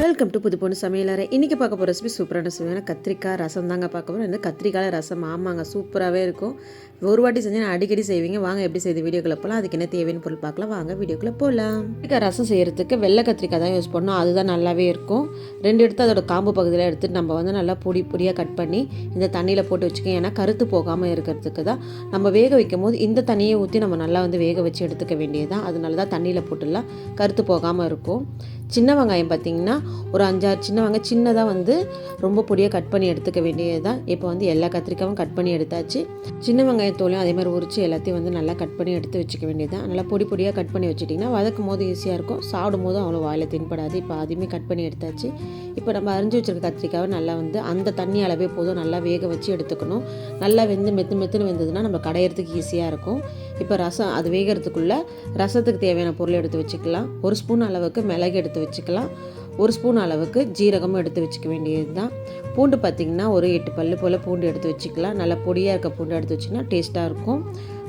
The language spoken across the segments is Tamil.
வெல்கம் டு புது பொண்ணு சமையலறை இன்றைக்கி பார்க்க போகிற ரெசிபி சூப்பரான சுவையான கத்திரிக்காய் ரசம் தாங்க பார்க்க போகிறோம் இந்த கத்திரிக்காய் ரசம்? ஆமாங்க சூப்பராகவே இருக்கும். ஒரு வாட்டி செஞ்சு நான் அடிக்கடி செய்வீங்க? வாங்க எப்படி செய்து வீடியோக்குள்ளே போகலாம் அதுக்கு என்ன தேவையான பொருள் பார்க்கலாம். வாங்க வீடியோக்குள்ளே போகலாம் கத்திரிக்காய் ரசம் செய்கிறதுக்கு வெள்ளை கத்திரிக்காய் தான் யூஸ் பண்ணோம் அதுதான் நல்லாவே இருக்கும். ரெண்டு எடுத்து அதோட காம்பு பகுதியில் எடுத்துட்டு நம்ம வந்து நல்லா பொடி பொடியாக கட் பண்ணி இந்த தண்ணியில் போட்டு வச்சுக்கோங்க. ஏன்னா கருத்து போகாமல் இருக்கிறதுக்கு தான். நம்ம வேக வைக்கும் போது இந்த தண்ணியை ஊற்றி நம்ம நல்லா வந்து வேக வச்சு எடுத்துக்க வேண்டியது தான் அதனால தான் தண்ணியில் போட்டுடலாம். கருத்து போகாமல் இருக்கும். சின்ன வெங்காயம் பார்த்திங்கன்னா ஒரு அஞ்சாறு சின்ன வெங்காயம் சின்னதாக வந்து ரொம்ப பொடியாக கட் பண்ணி எடுத்துக்க வேண்டியது தான் இப்போ வந்து எல்லா கத்திரிக்காயும் கட் பண்ணி எடுத்தாச்சு. சின்ன வெங்காயத்தோலையும் அதே மாதிரி உரிச்சு எல்லாத்தையும் வந்து நல்லா கட் பண்ணி எடுத்து வச்சுக்க வேண்டியது தான் நல்லா பொடி பொடியாக கட் பண்ணி வச்சுட்டிங்கன்னா வதக்கும் போது ஈஸியாக இருக்கும். சாப்பிடும் போதும் அவ்வளோ வாயில் தென்படாது. இப்போ அதையுமே கட் பண்ணி எடுத்தாச்சு. இப்போ நம்ம அரிஞ்சு வச்சிருக்க கத்திரிக்காவை நல்லா வந்து அந்த தண்ணி அளவே போதும். நல்லா வேக வச்சு எடுத்துக்கணும். நல்லா வெந்து மெத்து மெத்துன்னு வெந்ததுன்னா நம்ம கடையிறதுக்கு ஈஸியாக இருக்கும். இப்போ ரசம் அது வேகிறதுக்குள்ளே ரசத்துக்கு தேவையான பொருள் எடுத்து வச்சுக்கலாம். ஒரு ஸ்பூன் அளவுக்கு மிளகு எடுத்து வச்சுக்கலாம். ஒரு ஸ்பூன் அளவுக்கு ஜீரகமும் எடுத்து வச்சுக்க வேண்டியது தான் பூண்டு பார்த்திங்கன்னா ஒரு எட்டு பல்லு போல் பூண்டு எடுத்து வச்சுக்கலாம். நல்லா பொடியாக இருக்க பூண்டு எடுத்து வச்சிங்கன்னா டேஸ்ட்டாக இருக்கும்.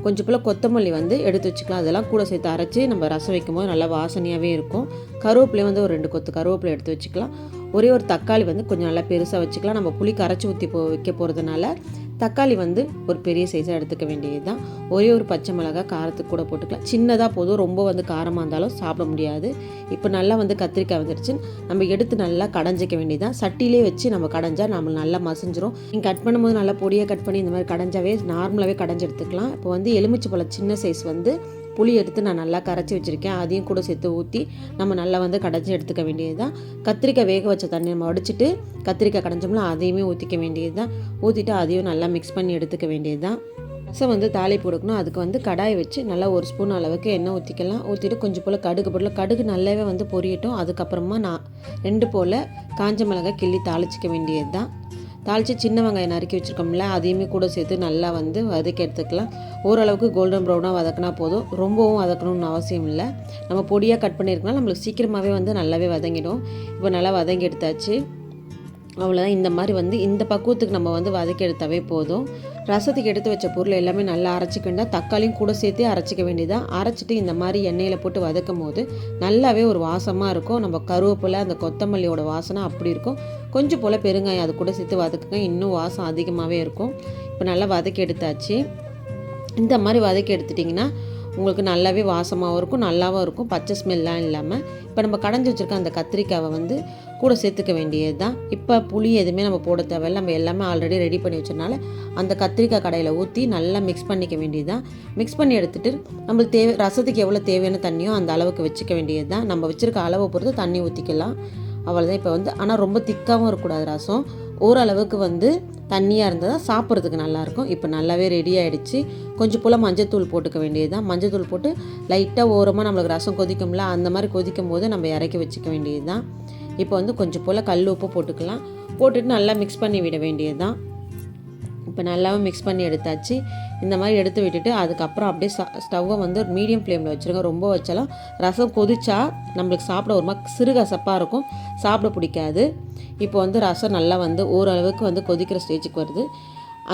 கொஞ்சம் போல் கொத்தமல்லி வந்து எடுத்து வச்சுக்கலாம். அதெல்லாம் கூட சேர்த்து அரைச்சி நம்ம ரசம் வைக்கும்போது நல்லா வாசனையாகவே இருக்கும். கருவேப்பிலை வந்து ஒரு ரெண்டு கொத்து கருவேப்பிலை எடுத்து வச்சுக்கலாம். ஒரே ஒரு தக்காளி வந்து கொஞ்சம் நல்லா பெருசாக வச்சுக்கலாம். நம்ம புளி கரைச்சி ஊற்றி போ வைக்க போகிறதுனால தக்காளி வந்து ஒரு பெரிய சைஸாக எடுத்துக்க வேண்டியது தான் ஒரே ஒரு பச்சை மிளகா காரத்துக்கு கூட போட்டுக்கலாம். சின்னதாக போதும் ரொம்ப வந்து காரமாக இருந்தாலும் சாப்பிட முடியாது. இப்போ நல்லா வந்து கத்திரிக்காய் வந்துடுச்சு நம்ம எடுத்து நல்லா கடைஞ்சிக்க வேண்டியது தான் சட்டிலே வச்சு நம்ம கடைஞ்சா நம்ம நல்லா மசிஞ்சிரும். நீங்கள் கட் பண்ணும்போது நல்லா பொடியாக கட் பண்ணி இந்த மாதிரி கடைஞ்சாவே நார்மலாகவே கடைஞ்சி எடுத்துக்கலாம். இப்போ வந்து எலுமிச்சை பழம் சின்ன சைஸ் வந்து புளி எடுத்து நான் நல்லா கரைச்சி வச்சுருக்கேன். அதையும் கூட சேர்த்து ஊற்றி நம்ம நல்லா வந்து கடைஞ்சி எடுத்துக்க வேண்டியது தான் கத்திரிக்காய் வேக வச்ச தண்ணி நம்ம வடிச்சிட்டு கத்திரிக்காய் கடைஞ்சோம்னா அதையுமே ஊற்றிக்க வேண்டியது தான் ஊற்றிட்டு அதையும் நல்லா மிக்ஸ் பண்ணி எடுத்துக்க வேண்டியது தான் ரசம் வந்து தாளிப்பு கொடுக்கணும். அதுக்கு வந்து கடாய் வச்சு நல்லா ஒரு ஸ்பூன் அளவுக்கு எண்ணெய் ஊற்றிக்கலாம் ஊற்றிட்டு கொஞ்சம் போல் கடுகு போடலாம். கடுகு நல்லாவே வந்து பொரியட்டும். அதுக்கப்புறமா நான் ரெண்டு போல் காஞ்ச மிளகாய் கிள்ளி தாளிச்சிக்க வேண்டியது தான் தாளித்து சின்ன வெங்காயம் நறுக்கி வச்சுருக்கோம்ல அதையுமே கூட சேர்த்து நல்லா வந்து வதக்கி எடுத்துக்கலாம். ஓரளவுக்கு கோல்டன் ப்ரௌனாக வதக்கினா போதும். ரொம்பவும் வதக்கணும்னு அவசியம் இல்லை. நம்ம பொடியாக கட் பண்ணியிருக்கனால நம்மளுக்கு சீக்கிரமாகவே வந்து நல்லாவே வதங்கிடும். இப்போ நல்லா வதங்கி எடுத்தாச்சு. அவ்வளோதான் இந்த மாதிரி வந்து இந்த பக்குவத்துக்கு நம்ம வந்து வதக்கி எடுத்தாவே போதும். ரசத்துக்கு எடுத்து வச்ச பொருள் எல்லாமே நல்லா அரைச்சிக்க வேண்டாம் தக்காளியும் கூட சேர்த்தே அரைச்சிக்க வேண்டியதான் அரைச்சிட்டு இந்த மாதிரி எண்ணெயில் போட்டு வதக்கும் போது நல்லாவே ஒரு வாசமாக இருக்கும். நம்ம கருவேப்பிலை அந்த கொத்தமல்லியோட வாசனை அப்படி இருக்கும். கொஞ்சம் போல் பெருங்காயம் அது கூட சேர்த்து வதக்குங்க. இன்னும் வாசம் அதிகமாகவே இருக்கும். இப்போ நல்லா வதக்கி எடுத்தாச்சு. இந்த மாதிரி வதக்கி எடுத்துட்டிங்கன்னா உங்களுக்கு நல்லாவே வாசமாகவும் இருக்கும் நல்லாவும் இருக்கும். பச்சை ஸ்மெல்லாம் இல்லாமல் இப்போ நம்ம கடைஞ்சி வச்சுருக்க அந்த கத்திரிக்காவை வந்து கூட சேர்த்துக்க வேண்டியது தான் இப்போ புளி எதுவுமே நம்ம போட தேவையில்ல. நம்ம எல்லாமே ஆல்ரெடி ரெடி பண்ணி வச்சனால அந்த கத்திரிக்காய் கடையில் ஊற்றி நல்லா மிக்ஸ் பண்ணிக்க வேண்டியது தான் மிக்ஸ் பண்ணி எடுத்துகிட்டு நம்மளுக்கு தேவை ரசத்துக்கு எவ்வளோ தேவையான தண்ணியோ அந்த அளவுக்கு வச்சுக்க வேண்டியது தான் நம்ம வச்சுருக்க அளவை பொறுத்து தண்ணி ஊற்றிக்கலாம் அவ்வளோதான் இப்போ வந்து ஆனால் ரொம்ப திக்காகவும் இருக்கக்கூடாது ரசம். ஓரளவுக்கு வந்து தண்ணியாக இருந்தால் தான் சாப்பிட்றதுக்கு நல்லாயிருக்கும். இப்போ நல்லாவே ரெடி ஆகிடுச்சு கொஞ்சம் போல் மஞ்சத்தூள் போட்டுக்க வேண்டியது தான் மஞ்சத்தூள் போட்டு லைட்டாக ஓரமாக நம்மளுக்கு ரசம் கொதிக்கும்ல அந்த மாதிரி கொதிக்கும் போது நம்ம இறக்கி வச்சுக்க வேண்டியது தான் இப்போ வந்து கொஞ்சம் போல் கல் உப்பு போட்டுக்கலாம். போட்டுட்டு நல்லா மிக்ஸ் பண்ணி விட வேண்டியது தான் இப்போ நல்லாவும் மிக்ஸ் பண்ணி எடுத்தாச்சு. இந்த மாதிரி எடுத்து விட்டுட்டு அதுக்கப்புறம் அப்படியே ஸ்டவ்வை வந்து மீடியம் ஃப்ளேமில் வச்சுருக்கோம் ரொம்ப வச்சாலும் ரசம் கொதிச்சா நம்மளுக்கு சாப்பிட ஒரு மாதிரி சிறுகசப்பாக இருக்கும். சாப்பிட பிடிக்காது. இப்போ வந்து ரசம் நல்லா வந்து ஓரளவுக்கு வந்து கொதிக்கிற ஸ்டேஜுக்கு வருது.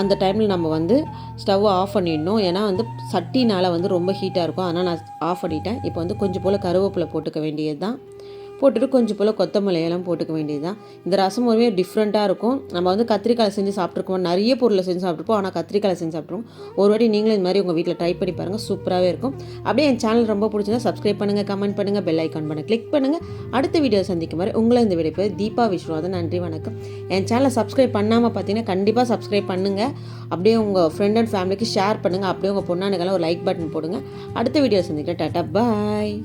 அந்த டைமில் நம்ம வந்து ஸ்டவ்வை ஆஃப் பண்ணிடணும். ஏன்னா வந்து சட்டினால் வந்து ரொம்ப ஹீட்டாக இருக்கும். அதனால் நான் ஆஃப் பண்ணிட்டேன். இப்போ வந்து கொஞ்சம் போல் கருவேப்பிலை போட்டுக்க வேண்டியது தான் போட்டுட்டு கொஞ்சம் போல் கொத்தமல்லியெல்லாம் போட்டுக்க வேண்டியது தான் இந்த ரசம் ஒருவே டிஃப்ரெண்ட்டாக இருக்கும். நம்ம வந்து கத்திரிக்காய் செஞ்சு சாப்பிட்ருக்கோம் நிறைய பொருளை செஞ்சு சாப்பிட்ருப்போம் ஆனால் கத்திரிக்காய் செஞ்சு சாப்பிட்ருவோம் ஒரு வாட்டி நீங்களும் இந்த மாதிரி உங்கள் வீட்டில் ட்ரை பண்ணி பாருங்கள் சூப்பராகவே இருக்கும். அப்படியே என் சேனல் ரொம்ப பிடிச்சதா சப்ஸ்கிரைப் பண்ணுங்கள் கமெண்ட் பண்ணுங்கள் பெல் ஐக்கான் பண்ண கிளிக் பண்ணுங்கள் அடுத்த வீடியோ சந்திக்கும் மாதிரி உங்களை இந்த வீடியோ பேர் தீபா விஸ்வநாதன் நன்றி வணக்கம். என் சேனலை சப்ஸ்கிரைப் பண்ணாமல் பார்த்தீங்கன்னா கண்டிப்பாக சப்ஸ்கிரைப் பண்ணுங்கள் அப்படியே உங்கள் ஃப்ரெண்ட் அண்ட் ஃபேமிலிக்கு ஷேர் பண்ணுங்கள் அப்படியே உங்கள் பொண்ணானுக்கெல்லாம் ஒரு லைக் பட்டன் போடுங்க. அடுத்த வீடியோ சந்திக்கிறேன். டாட்டா பாய்